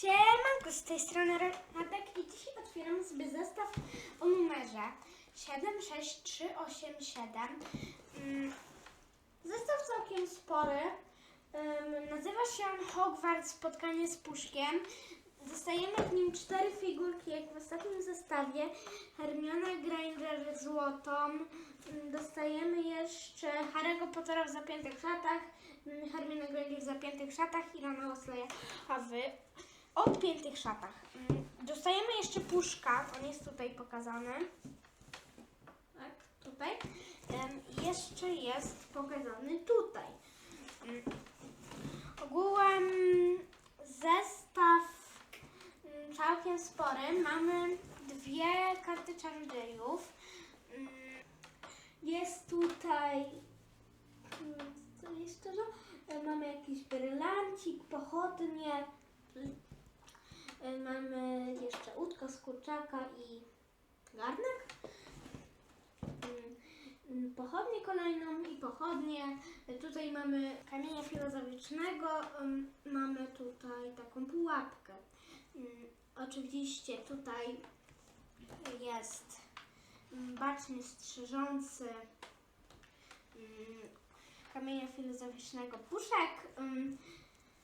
Siemanko, z tej strony Radek i dzisiaj otwieramy sobie zestaw o numerze 76387. Mm, Zestaw całkiem spory. Nazywa się on Hogwarts Spotkanie z Puszkiem. Dostajemy w nim cztery figurki, jak w ostatnim zestawie. Hermiona Granger złotą. Ym, Dostajemy jeszcze Harry'ego Pottera w zapiętych szatach, ym, Hermiona Granger w zapiętych szatach i Rona Weasley'a w odpiętych szatach. Ym, Dostajemy jeszcze puszka, on jest tutaj pokazany. Tak, tutaj. Jeszcze jest pokazany tutaj. Ym, Ogółem zestaw ym, całkiem spory. Mamy dwie karty czarodziejów. Jest tutaj. Co jeszcze? No? Y, Mamy jakiś brylancik, pochodnie. Y, Mamy jeszcze łódko z kurczaka i garnek. Ym, ym, Pochodnię kolejną i pochodnię. Y, Tutaj mamy kamienia filozoficznego. ym, Mamy tutaj taką pułapkę. Oczywiście tutaj jest bacznie strzeżący kamienia filozoficznego puszek.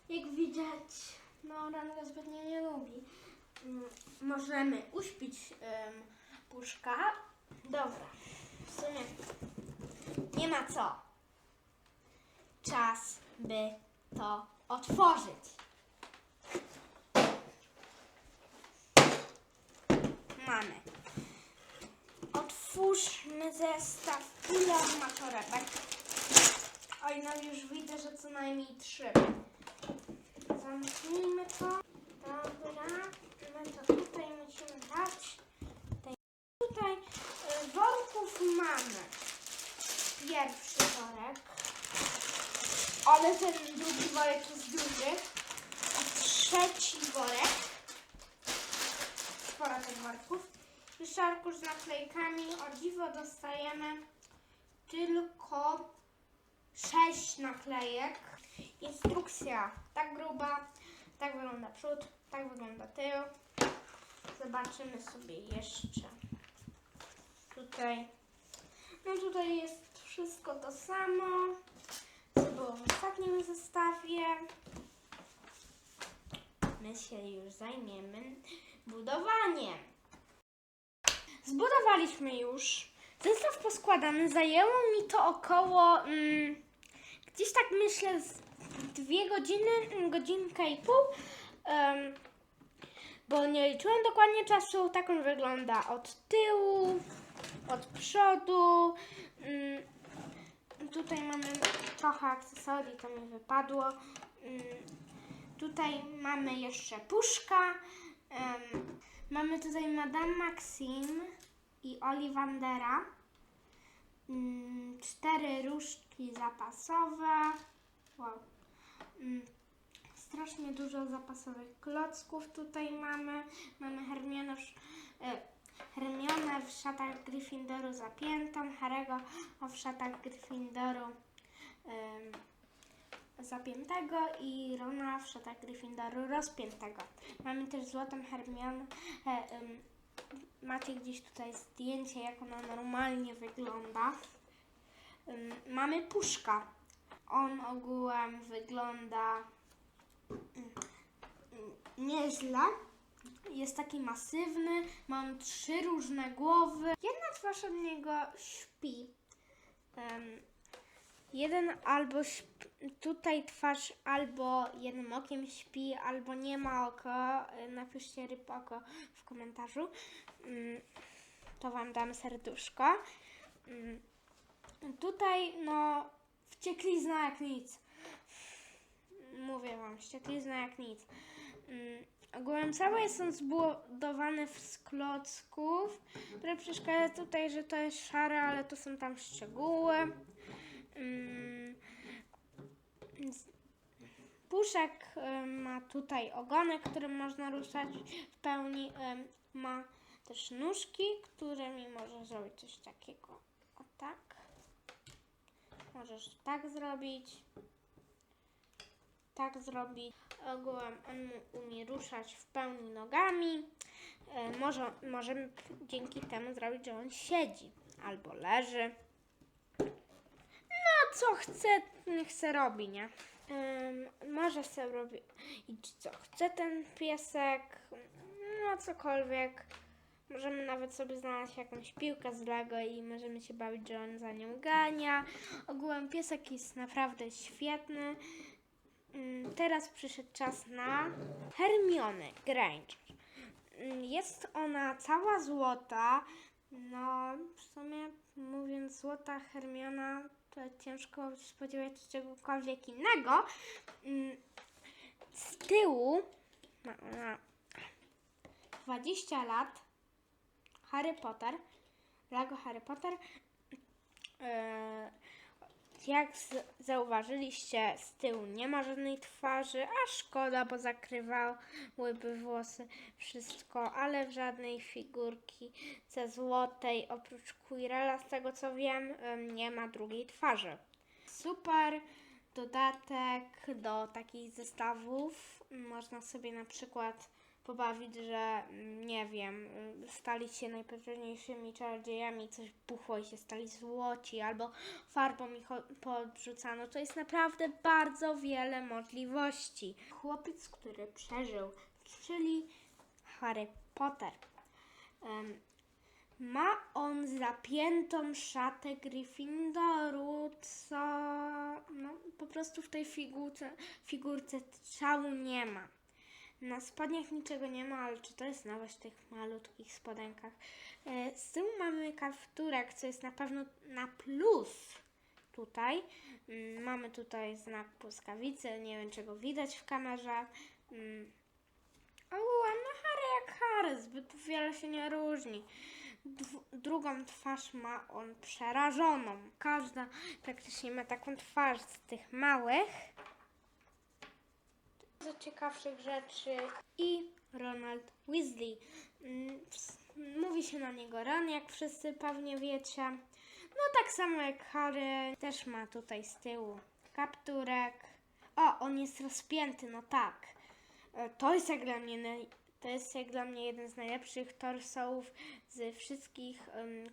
Jak widać, no Ranga zbytnio nie lubi. Ym, Możemy uśpić puszka. Dobra, w sumie nie ma co. Czas, by to otworzyć. Mamy. Otwórzmy zestaw. Ile ma torebek? Oj, no już widzę, że co najmniej trzy. Zamknijmy to. Dobra. My to tutaj musimy dać. Tutaj, tutaj y, worków mamy. Pierwszy worek. Ale ten drugi worek jest duży. A trzeci worek. Sporo tych worków. Jeszcze arkusz z naklejkami. O dziwo dostajemy tylko sześć naklejek. Instrukcja tak gruba, tak wygląda przód, tak wygląda tył. Zobaczymy sobie jeszcze tutaj. No tutaj jest wszystko to samo, co było w ostatnim zestawie. My się już zajmiemy budowaniem. Zbudowaliśmy już. Zestaw poskładany. Zajęło mi to około mm, gdzieś tak myślę z dwie godziny, mm, godzinkę i pół. em, bo nie liczyłem dokładnie czasu. Tak on wygląda od tyłu, od przodu. Mm, tutaj mamy trochę akcesorii, to mi wypadło. Mm, tutaj mamy jeszcze puszka. em, mamy tutaj Madame Maxime i Ollivandera. Mm, cztery różdżki zapasowe. Wow. Mm, strasznie dużo zapasowych klocków tutaj mamy. Mamy Hermionę w, e, Hermionę w szatach Gryffindoru zapiętą, Harego w szatach Gryffindoru zapiętego i Rona w szatach Gryffindoru rozpiętego. Mamy też złotą Hermionę. E, macie gdzieś tutaj zdjęcie, jak ona normalnie wygląda. Mamy puszka. On ogółem wygląda ym, ym, nieźle. Jest taki masywny. Mam trzy różne głowy. Jedna twarz od niego śpi. Ym, jeden albo tutaj twarz albo jednym okiem śpi, albo nie ma oka. Y, Napiszcie ryb oko w komentarzu. Ym, To wam dam serduszko. Ym, Tutaj, no, wścieklizna jak nic. Mówię wam, wścieklizna jak nic. Mm, ogółem cały jest on zbudowany z klocków, które przeszkadza tutaj, że to jest szare, ale to są tam szczegóły. Mm, Puszek ma tutaj ogonek, którym można ruszać w pełni. Ma też nóżki, którymi może zrobić coś takiego. O tak. Możesz tak zrobić. tak zrobić. Ogółem on umie ruszać w pełni nogami. E, może, możemy dzięki temu zrobić, że on siedzi albo leży. No, co chce, niech se robi, nie? Może se robić, co chce ten piesek, no cokolwiek. Możemy nawet sobie znaleźć jakąś piłkę z Lego i możemy się bawić, że on za nią gania. Ogółem piesek jest naprawdę świetny. Ym, Teraz przyszedł czas na Hermione Granger. Ym, Jest ona cała złota. No, w sumie mówiąc złota Hermiona, to ciężko spodziewać się czegokolwiek innego. Ym, Z tyłu ma ona 20 lat. Harry Potter. Lego Harry Potter. Yy, jak zauważyliście, z tyłu nie ma żadnej twarzy, a szkoda, bo zakrywałyby włosy wszystko, ale żadnej figurki ze złotej, oprócz Quirrella, z tego co wiem, nie ma drugiej twarzy. Super dodatek do takich zestawów. Można sobie na przykład pobawić, że mm, nie wiem, y, stali się najpotężniejszymi czarodziejami, coś buchło i się stali złoci, albo farbą ich podrzucano. To jest naprawdę bardzo wiele możliwości. Chłopiec, który przeżył, czyli Harry Potter. Em, ma on zapiętą szatę Gryffindoru, co no, po prostu w tej figurce, figurce strzału nie ma. Na spodniach niczego nie ma, ale czy to jest nawet w tych malutkich spodenkach? E, Z tyłu mamy kapturek, co jest na pewno na plus tutaj. Mm, Mamy tutaj znak błyskawicy, nie wiem czego widać w kamerze. Mm, Ogółem, no Harry jak Harry, zbyt wiele się nie różni. Drugą twarz ma on przerażoną. Każda praktycznie ma taką twarz z tych małych. Z ciekawszych rzeczy i Ronald Weasley. Mm, Mówi się na niego Ron, jak wszyscy pewnie wiecie. No tak samo jak Harry, też ma tutaj z tyłu kapturek. O, on jest rozpięty, no tak. E, To jest jak dla mnie, to jest jak dla mnie jeden z najlepszych torsołów ze wszystkich em,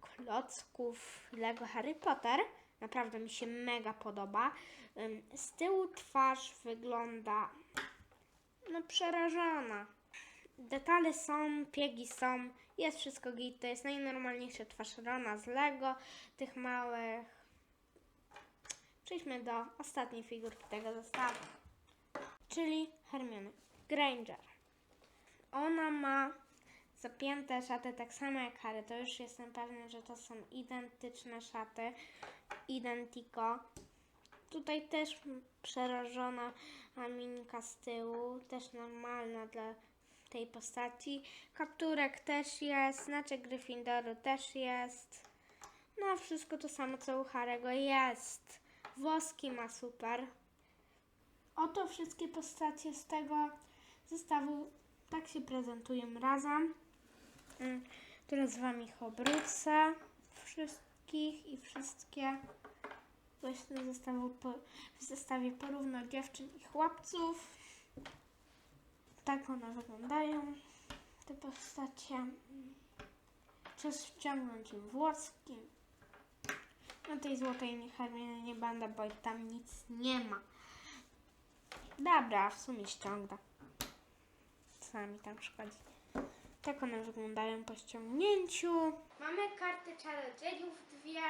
klocków Lego Harry Potter. Naprawdę mi się mega podoba. Z tyłu twarz wygląda no przerażona. Detale są, piegi są, jest wszystko git. To jest najnormalniejsza twarz Rona z Lego, tych małych. Przejdźmy do ostatniej figurki tego zestawu czyli Hermione Granger. Ona ma zapięte szaty tak samo jak Harry. To już jestem pewna, że to są identyczne szaty. Identico. Tutaj też przerażona aminka z tyłu, też normalna dla tej postaci. Kapturek też jest, znaczek Gryffindoru też jest. No, wszystko to samo co u Harego jest. Włoski ma super. Oto wszystkie postacie z tego zestawu tak się prezentują razem. Mm, Teraz Wam ich obrócę. Wszystkich i wszystkie właśnie w, zestawie porówno dziewczyn i chłopców. Tak one wyglądają, te postacie. Czas wciągnąć im włoski. Na tej złotej nie Hermiony nie będę, bo tam nic nie ma. Dobra, w sumie ściągnę. Co mi tam szkodzi. Tak one wyglądają po ściągnięciu. Mamy karty czarodziejów dwie.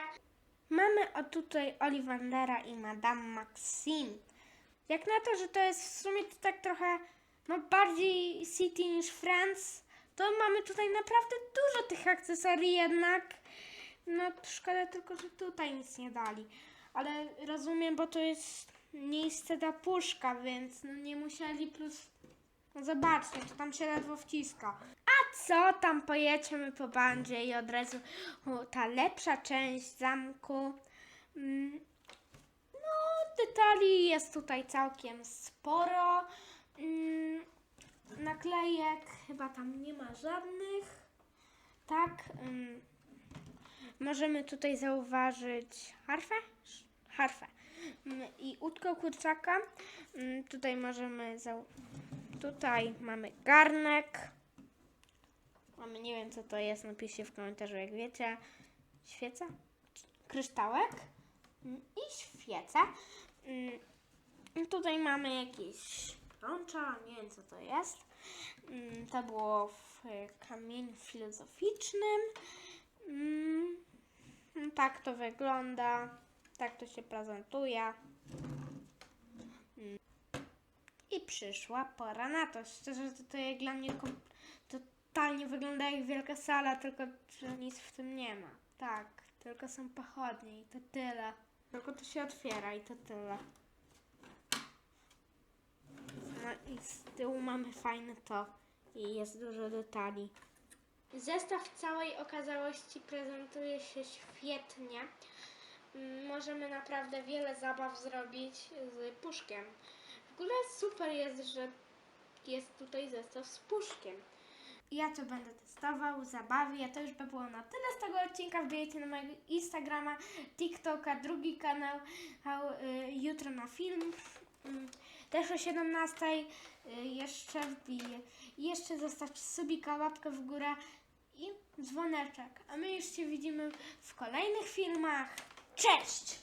Mamy o tutaj Ollivandera i Madame Maxime. Jak na to, że to jest w sumie to tak trochę no bardziej City niż Friends, to mamy tutaj naprawdę dużo tych akcesorii jednak. No szkoda tylko, że tutaj nic nie dali. Ale rozumiem, bo to jest miejsce dla puszka, więc no nie musieli plus... No zobaczcie, to tam się ledwo wciska. A co tam pojedziemy po bandzie i od razu o, ta lepsza część zamku. Mm, No, detali jest tutaj całkiem sporo. Mm, Naklejek chyba tam nie ma żadnych. Tak. mm, Możemy tutaj zauważyć harfę? Harfę. mm, i łódkę kurczaka. Mm, Tutaj możemy, za... tutaj mamy garnek. Mamy, nie wiem co to jest, napiszcie w komentarzu jak wiecie. Świeca? Kryształek Mm, i świeca. Mm, Tutaj mamy jakieś rącza, nie wiem co to jest. Mm, To było w kamieniu filozoficznym. Tak to wygląda, tak to się prezentuje. Mm. I przyszła pora na to. Szczerze, to, to jak dla mnie totalnie wygląda jak wielka sala, tylko że nic w tym nie ma. Tak, tylko są pochodnie i to tyle. Tylko to się otwiera i to tyle. No i z tyłu mamy fajne to i jest dużo detali. Zestaw całej okazałości prezentuje się świetnie. Możemy naprawdę wiele zabaw zrobić z puszkiem. Ogóle super jest, że jest tutaj zestaw z puszkiem. Ja to będę testował, zabawię. To już by było na tyle z tego odcinka. Wbijajcie na mojego Instagrama, TikToka, drugi kanał, a, y, jutro na film. Mm, Też o 17 y, jeszcze wbiję. Jeszcze zostawcie subika, łapkę w górę i dzwoneczek. A my już się widzimy w kolejnych filmach. Cześć!